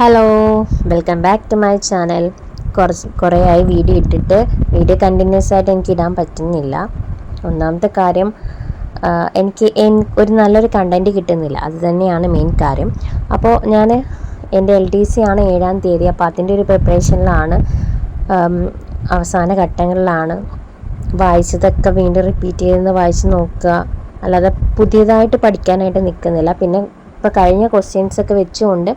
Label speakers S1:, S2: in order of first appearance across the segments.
S1: Hello welcome back to my channel. കുറച്ച് കുറേ ആയി വീഡിയോ ഇട്ടിട്ട് വീഡിയോ കണ്ടിന്യൂസ് ആയിട്ട് എനിക്ക് ഇടാൻ പറ്റുന്നില്ല. ഒന്നാമത്തെ കാര്യം എനിക്ക് ഒരു നല്ലൊരു കണ്ടന്റ് കിട്ടുന്നില്ല. അത് തന്നെയാണ് മെയിൻ കാര്യം. അപ്പോൾ ഞാൻ എന്റെ എൽ ഡി സി ആണ് ഏഴാം തീയതി. അപ്പോൾ അതിന്റെ ഒരു പ്രിപ്പറേഷനിലാണ് അവസാന ഘട്ടങ്ങളിലാണ് വായിച്ചതൊക്കെ വീണ്ടും റിപ്പീറ്റ് ചെയ്തെന്ന് വായിച്ച് നോക്കുക. അല്ലാതെ പുതിയതായിട്ട് പഠിക്കാനായിട്ട് നിൽക്കുന്നില്ല. പിന്നെ ഇപ്പോൾ കഴിഞ്ഞ ക്വസ്റ്റ്യൻസൊക്കെ വെച്ചുകൊണ്ട്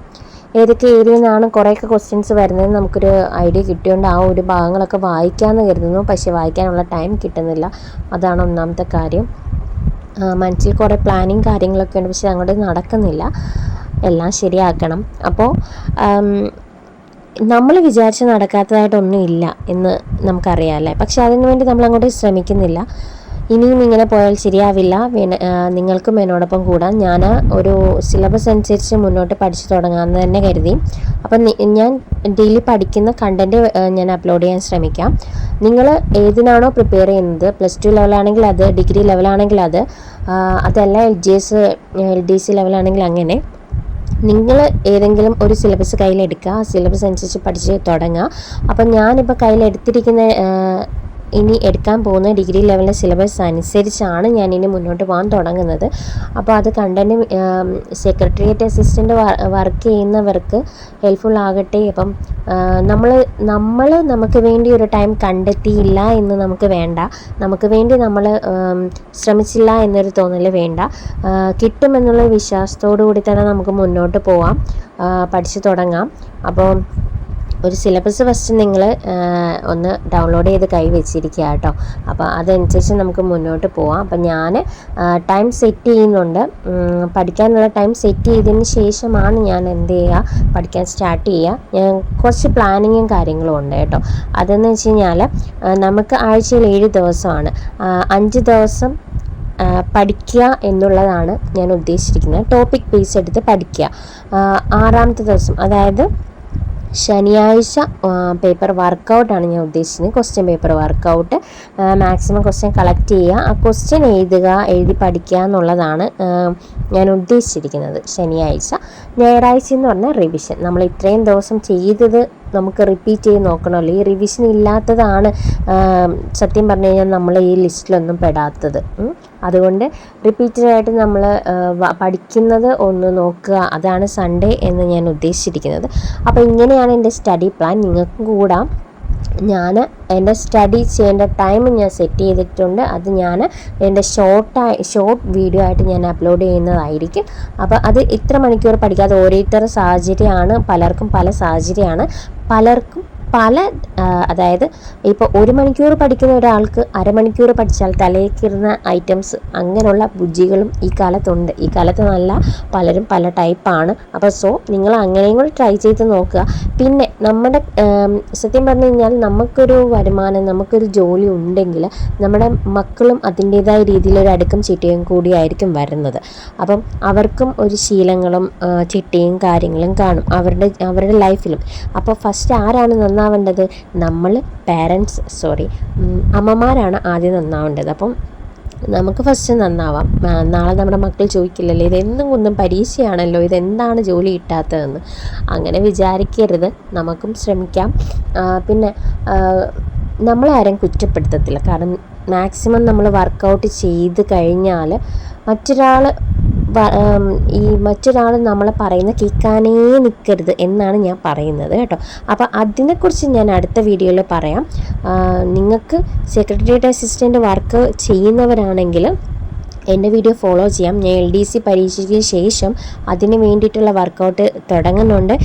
S1: ഏതൊക്കെ ഏരിയയിൽ നിന്നാണ് കുറേയൊക്കെ ക്വസ്റ്റ്യൻസ് വരുന്നത് നമുക്കൊരു ഐഡിയ കിട്ടിയോണ്ട് ആ ഒരു ഭാഗങ്ങളൊക്കെ വായിക്കാമെന്ന് കരുതുന്നു. പക്ഷേ വായിക്കാനുള്ള ടൈം കിട്ടുന്നില്ല. അതാണ് ഒന്നാമത്തെ കാര്യം. മനസ്സിൽ കുറേ പ്ലാനിങ് കാര്യങ്ങളൊക്കെ ഉണ്ട്. പക്ഷേ അങ്ങോട്ട് നടക്കുന്നില്ല. എല്ലാം ശരിയാക്കണം. അപ്പോൾ നമ്മൾ വിചാരിച്ച് നടക്കാത്തതായിട്ടൊന്നും ഇല്ല എന്ന് നമുക്കറിയാമല്ലേ പക്ഷെ അതിനു വേണ്ടി നമ്മൾ അങ്ങോട്ട് ശ്രമിക്കുന്നില്ല. ഇനിയും ഇങ്ങനെ പോയാൽ ശരിയാവില്ല. നിങ്ങൾക്കും എന്നോടൊപ്പം കൂടാൻ. ഞാൻ ഒരു സിലബസ് അനുസരിച്ച് മുന്നോട്ട് പഠിച്ചു തുടങ്ങാമെന്ന് തന്നെ കരുതി. അപ്പം ഞാൻ ഡെയിലി പഠിക്കുന്ന കണ്ടന്റ് ഞാൻ അപ്ലോഡ് ചെയ്യാൻ ശ്രമിക്കാം. നിങ്ങൾ ഏതിനാണോ പ്രിപ്പയർ ചെയ്യുന്നത്? പ്ലസ് ടു ലെവലാണെങ്കിൽ അത് ഡിഗ്രി ലെവലാണെങ്കിൽ അത് അതല്ല L G S L D C ലെവലാണെങ്കിൽ അങ്ങനെ. നിങ്ങൾ ഏതെങ്കിലും ഒരു സിലബസ് കയ്യിലെടുക്കുക. ആ സിലബസ് അനുസരിച്ച് പഠിച്ച് തുടങ്ങുക. അപ്പം ഞാനിപ്പോൾ കയ്യിലെടുത്തിരിക്കുന്ന ഇനി എടുക്കാൻ പോകുന്ന ഡിഗ്രി ലെവലിലെ സിലബസ് അനുസരിച്ചാണ് ഞാൻ ഇനി മുന്നോട്ട് പോകാൻ തുടങ്ങുന്നത്. അപ്പോൾ അത് കണ്ടന്റ് സെക്രട്ടേറിയറ്റ് അസിസ്റ്റന്റ് വർക്ക് ചെയ്യുന്നവർക്ക് ഹെൽപ്ഫുൾ ആകട്ടെ. അപ്പം നമ്മൾ നമ്മൾ നമുക്ക് വേണ്ടി ഒരു ടൈം കണ്ടെത്തിയില്ല എന്ന് നമുക്ക് വേണ്ട. നമുക്ക് വേണ്ടി നമ്മൾ ശ്രമിച്ചില്ല എന്നൊരു തോന്നൽ വേണ്ട. കിട്ടുമെന്നുള്ള വിശ്വാസത്തോടു കൂടി തന്നെ നമുക്ക് മുന്നോട്ട് പോവാം. പഠിച്ചു തുടങ്ങാം. അപ്പോൾ ഒരു സിലബസ് ഫസ്റ്റ് നിങ്ങൾ ഒന്ന് ഡൗൺലോഡ് ചെയ്ത് കൈ വെച്ചിരിക്കുക കേട്ടോ അപ്പോൾ അതനുസരിച്ച് നമുക്ക് മുന്നോട്ട് പോവാം. അപ്പം ഞാൻ ടൈം സെറ്റ് ചെയ്യുന്നുണ്ട്. പഠിക്കാനുള്ള ടൈം സെറ്റ് ചെയ്തതിന് ശേഷമാണ് ഞാൻ എന്ത് ചെയ്യുക പഠിക്കാൻ സ്റ്റാർട്ട് ചെയ്യുക ഞാൻ കുറച്ച് പ്ലാനിങ്ങും കാര്യങ്ങളും ഉണ്ട് കേട്ടോ. അതെന്ന് വെച്ച് കഴിഞ്ഞാൽ നമുക്ക് ആഴ്ചയിൽ ഏഴ് ദിവസമാണ്. അഞ്ച് ദിവസം പഠിക്കുക എന്നുള്ളതാണ് ഞാൻ ഉദ്ദേശിച്ചിരിക്കുന്നത്. ടോപ്പിക് ബേസ് എടുത്ത് പഠിക്കുക ആറാമത്തെ ദിവസം അതായത് ശനിയാഴ്ച പേപ്പർ വർക്കൗട്ടാണ് ഞാൻ ഉദ്ദേശിച്ചത്. Question paper workout maximum question collect ചെയ്യുക. ആ ക്വസ്റ്റ്യൻ എഴുതുക എഴുതി പഠിക്കുക എന്നുള്ളതാണ് ഞാൻ ഉദ്ദേശിച്ചിരിക്കുന്നത്. ശനിയാഴ്ച. ഞായറാഴ്ച എന്ന് പറഞ്ഞാൽ റിവിഷൻ നമ്മൾ ഇത്രയും ദിവസം ചെയ്തത് നമുക്ക് റിപ്പീറ്റ് ചെയ്ത് നോക്കണമല്ലോ ഈ റിവിഷൻ ഇല്ലാത്തതാണ് സത്യം പറഞ്ഞു കഴിഞ്ഞാൽ നമ്മൾ ഈ ലിസ്റ്റിലൊന്നും പെടാത്തത്. അതുകൊണ്ട് റിപ്പീറ്റഡായിട്ട് നമ്മൾ പഠിക്കുന്നത് ഒന്ന് നോക്കുക. അതാണ് സൺഡേ എന്ന് ഞാൻ ഉദ്ദേശിച്ചിരിക്കുന്നത്. അപ്പോൾ ഇങ്ങനെയാണ് എന്റെ സ്റ്റഡി പ്ലാൻ നിങ്ങൾക്കും കൂടാം. ഞാൻ എന്റെ സ്റ്റഡി ചെയ്യേണ്ട ടൈം ഞാൻ സെറ്റ് ചെയ്തിട്ടുണ്ട്. അത് ഞാൻ എന്റെ ഷോർട്ടായി ഷോർട്ട് വീഡിയോ ആയിട്ട് ഞാൻ അപ്ലോഡ് ചെയ്യുന്നതായിരിക്കും. അപ്പോൾ അത് ഇത്ര മണിക്കൂർ പഠിക്കാതെ ഓരോരുത്തരുടെ സാഹചര്യമാണ്. പലർക്കും പല സാഹചര്യമാണ്. പലർക്കും പല അതായത് ഇപ്പോൾ ഒരു മണിക്കൂർ പഠിക്കുന്ന ഒരാൾക്ക് അരമണിക്കൂർ പഠിച്ചാൽ തലയിലിരുന്ന ഐറ്റംസ് അങ്ങനെയുള്ള ബുദ്ധികളും ഈ കാലത്തുണ്ട്. ഈ കാലത്ത് നല്ല പലരും പല ടൈപ്പാണ്. അപ്പോൾ സോ നിങ്ങൾ അങ്ങനെയും കൂടി ട്രൈ ചെയ്ത് നോക്കുക. പിന്നെ നമ്മുടെ സത്യം പറഞ്ഞു കഴിഞ്ഞാൽ നമുക്കൊരു വരുമാനം നമുക്കൊരു ജോലി ഉണ്ടെങ്കിൽ നമ്മുടെ മക്കളും അതിന്റേതായ രീതിയിൽ ഒരു അടുക്കും ചിട്ടയും കൂടിയായിരിക്കും വരുന്നത്. അപ്പം അവർക്കും ഒരു ശീലങ്ങളും ചിട്ടയും കാര്യങ്ങളും കാണും അവരുടെ അവരുടെ ലൈഫിലും. അപ്പോൾ ഫസ്റ്റ് ആരാണ് നന്നാവേണ്ടത്? നമ്മൾ പാരൻസ് സോറി അമ്മമാരാണ് ആദ്യം നന്നാവേണ്ടത്. അപ്പം നമുക്ക് ഫസ്റ്റ് നന്നാവാം. നാളെ നമ്മുടെ മക്കൾ ചോദിക്കില്ലല്ലോ ഇതെന്നും കൊന്നും പരീക്ഷയാണല്ലോ? ഇതെന്താണ് ജോലി കിട്ടാത്തതെന്ന്? അങ്ങനെ വിചാരിക്കരുത്. നമുക്കും ശ്രമിക്കാം. പിന്നെ നമ്മളാരും കുറ്റപ്പെടുത്തത്തില്ല. കാരണം മാക്സിമം നമ്മൾ വർക്കൗട്ട് ചെയ്ത് കഴിഞ്ഞാൽ മറ്റൊരാൾ ഈ മറ്റൊരാൾ നമ്മളെ പറയുന്ന കേൾക്കാനേ നിൽക്കരുത് എന്നാണ് ഞാൻ പറയുന്നത് കേട്ടോ. അപ്പോൾ അതിനെക്കുറിച്ച് ഞാൻ അടുത്ത വീഡിയോയിൽ പറയാം. നിങ്ങൾക്ക് സെക്രട്ടേറിയറ്റ് അസിസ്റ്റന്റ് വർക്ക് ചെയ്യുന്നവരാണെങ്കിൽ എന്റെ വീഡിയോ ഫോളോ ചെയ്യാം. ഞാൻ എൽ ഡി സി പരീക്ഷയ്ക്ക് ശേഷം അതിന് വേണ്ടിയിട്ടുള്ള വർക്കൗട്ട് തുടങ്ങുന്നുണ്ട്.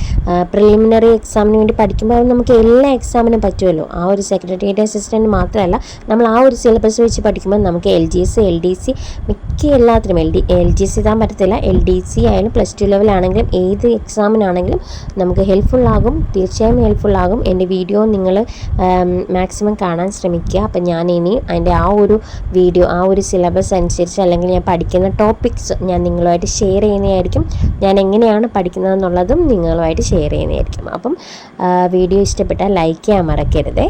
S1: പ്രിലിമിനറി എക്സാമിന് വേണ്ടി പഠിക്കുമ്പോൾ നമുക്ക് എല്ലാ എക്സാമിനും പറ്റുമല്ലോ. ആ ഒരു സെക്രട്ടേറിയറ്റ് അസിസ്റ്റന്റ് മാത്രമല്ല നമ്മൾ ആ ഒരു സിലബസ് വെച്ച് പഠിക്കുമ്പോൾ നമുക്ക് L G S L D C മിക്ക എല്ലാത്തിനും L D L G C ഇതാൻ പറ്റത്തില്ല. എൽ ഡി സി ആയാലും പ്ലസ് ടു ലെവലാണെങ്കിലും ഏത് എക്സാമിനാണെങ്കിലും നമുക്ക് ഹെൽപ്ഫുൾ ആകും. തീർച്ചയായും ഹെൽപ്ഫുൾ ആകും. എന്റെ വീഡിയോ നിങ്ങൾ മാക്സിമം കാണാൻ ശ്രമിക്കുക. അപ്പം ഞാൻ ഇനി അതിന്റെ ആ ഒരു വീഡിയോ ആ ഒരു സിലബസ് അനുസരിച്ച് അല്ലെങ്കിൽ ഞാൻ പഠിക്കുന്ന ടോപ്പിക്സ് ഞാൻ നിങ്ങളുമായിട്ട് ഷെയർ ചെയ്യുന്നതായിരിക്കും. ഞാൻ എങ്ങനെയാണ് പഠിക്കുന്നതെന്നുള്ളതും നിങ്ങളുമായിട്ട് ഷെയർ ചെയ്യുന്നതായിരിക്കും. അപ്പം വീഡിയോ ഇഷ്ടപ്പെട്ടാൽ ലൈക്ക് ചെയ്യാൻ മറക്കരുതേ.